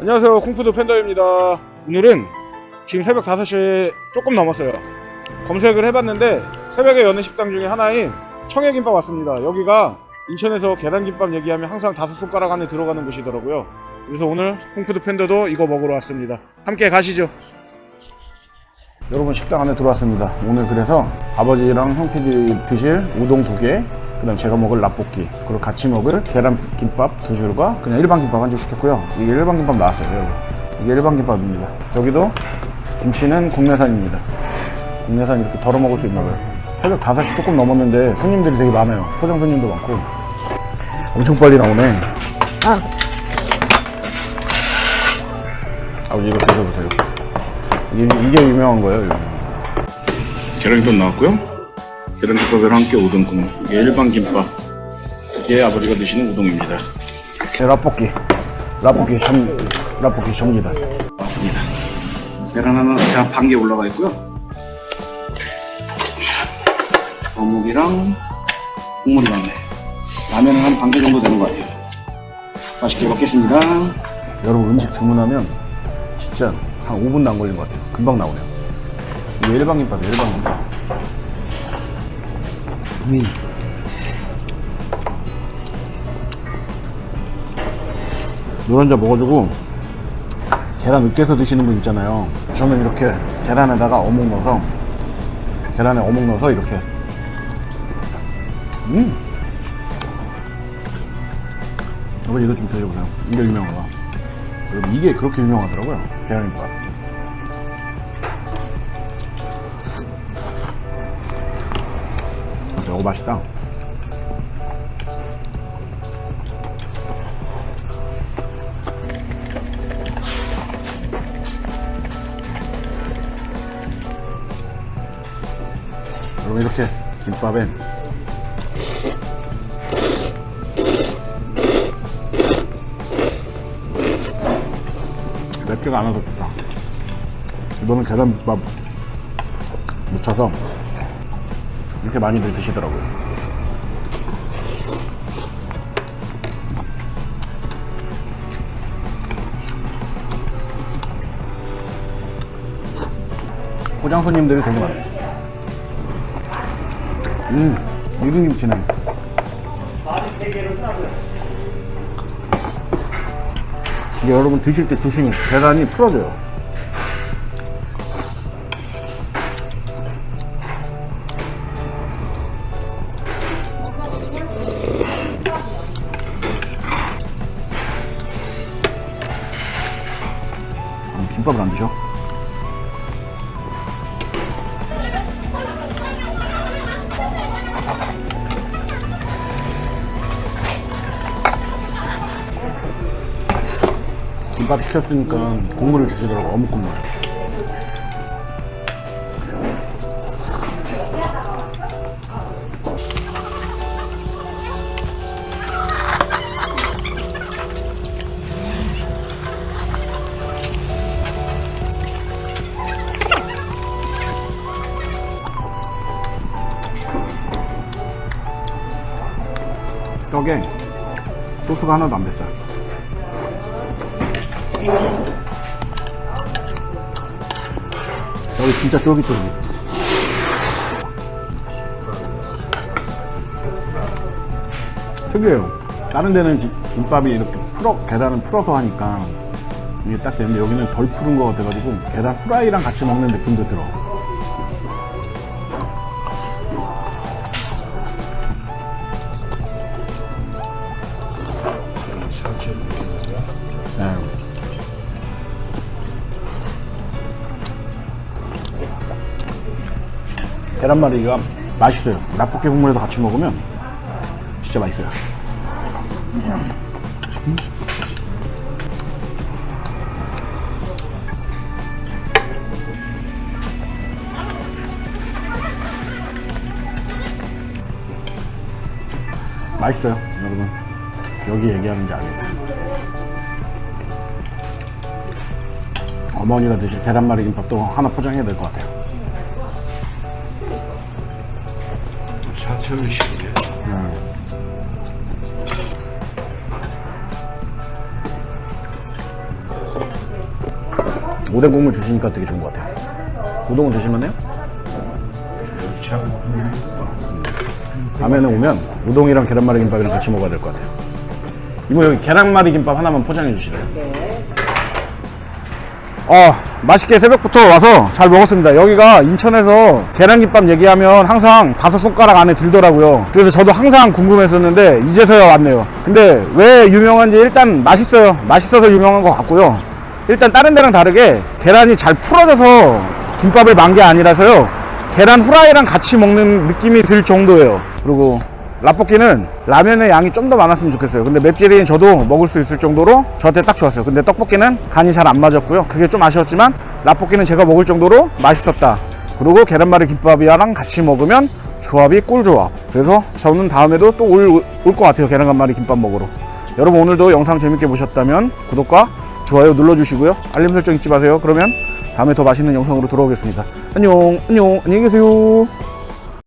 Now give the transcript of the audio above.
안녕하세요. 콩푸드 팬더입니다. 오늘은 지금 새벽 5시 조금 넘었어요. 검색을 해봤는데 새벽에 여는 식당 중에 하나인 청해김밥 왔습니다. 여기가 인천에서 계란김밥 얘기하면 항상 다섯 손가락 안에 들어가는 곳이더라고요. 그래서 오늘 콩푸드 팬더도 이거 먹으러 왔습니다. 함께 가시죠. 여러분 식당 안에 들어왔습니다. 오늘 그래서 아버지랑 형PD 드실 우동 두 개 그다음 제가 먹을 라볶이 그리고 같이 먹을 계란김밥 두 줄과 그냥 일반 김밥 한 줄 시켰고요. 이게 일반 김밥 나왔어요 여러분. 이게 일반 김밥입니다. 여기도 김치는 국내산입니다. 국내산 이렇게 덜어 먹을 수 있나 봐요 새벽 5시 조금 넘었는데 손님들이 되게 많아요. 포장 손님도 많고. 엄청 빨리 나오네. 아버지 이거 드셔보세요. 이게, 이게 유명한 거예요 여기. 계란김밥 나왔고요. 계란김밥이랑 함께 우동 국물. 이게 일반 김밥. 이게 아버지가 드시는 우동입니다. 라볶이. 라볶이 전 라볶이 접니다. 맞습니다. 계란 하나 반개 올라가 있고요 어묵이랑 국물이 나네. 라면은 한 반 개 정도 되는 것 같아요. 맛있게 먹겠습니다. 여러분 음식 주문하면 진짜 한 5분도 안 걸린 것 같아요. 금방 나오네요. 이게 일반 김밥이에요 일반 김밥. 음. 노른자 먹어주고 계란 으깨서 드시는 분 있잖아요. 저는 이렇게 계란에다가 어묵 넣어서 계란에 어묵 넣어서 이렇게 음. 아버지 이거 좀 드셔보세요. 이게 유명하다 여러분 이게 그렇게 유명하더라고요. 계란김밥 저거 맛있다. 여러분 이렇게 김밥엔 맵기가 안 와서 좋다. 이거는 계란밥 묻혀서 이렇게 많이들 드시더라고요. 포장 손님들이 되게 많아요. 음, 익은 김치네. 이게 여러분 드실 때 드시면 계란이 풀어져요. 음, 김밥을 안 드셔? 김밥 시켰으니까 국물을 주시더라고 어묵 국물. 떡에 소스가 하나도 안 뱄어요 여기 진짜 쫄깃쫄깃. 특이해요. 다른 데는 지- 김밥이 이렇게 풀어, 계란을 풀어서 하니까 이게 딱 되는데 여기는 덜 푸른 것 같아가지고 계란 후라이랑 같이 먹는 느낌도 들어. 계란말이가 맛있어요. 라볶이 국물에도 같이 먹으면 진짜 맛있어요. 음. 맛있어요, 여러분. 여기 얘기하는지 알겠어요. 어머니가 드실 계란말이 김밥도 하나 포장해야 될 것 같아요. 4,000원씩이네. 오뎅 국물 드시니까 되게 좋은 것 같아요. 우동은 드실만해요? 다음에는 오면 우동이랑 계란말이 김밥이랑 같이 먹어야 될 것 같아요. 이모 여기 계란말이 김밥 하나만 포장해 주시래요. 어, 맛있게 새벽부터 와서 잘 먹었습니다. 여기가 인천에서 계란김밥 얘기하면 항상 다섯 손가락 안에 들더라고요. 그래서 저도 항상 궁금했었는데 이제서야 왔네요. 근데 왜 유명한지 일단 맛있어요. 맛있어서 유명한 것 같고요. 일단 다른 데랑 다르게 계란이 잘 풀어져서 김밥을 만 게 아니라서요. 계란 후라이랑 같이 먹는 느낌이 들 정도예요. 그리고 라볶이는 라면의 양이 좀 더 많았으면 좋겠어요. 근데 맵찔이는 저도 먹을 수 있을 정도로 저한테 딱 좋았어요. 근데 떡볶이는 간이 잘 안 맞았고요. 그게 좀 아쉬웠지만 라볶이는 제가 먹을 정도로 맛있었다. 그리고 계란말이 김밥이랑 같이 먹으면 조합이 꿀조합. 그래서 저는 다음에도 또올올것 같아요. 계란말이 김밥 먹으러. 여러분 오늘도 영상 재밌게 보셨다면 구독과 좋아요 눌러주시고요. 알림 설정 잊지 마세요. 그러면 다음에 더 맛있는 영상으로 돌아오겠습니다. 안녕, 안녕, 안녕히 계세요.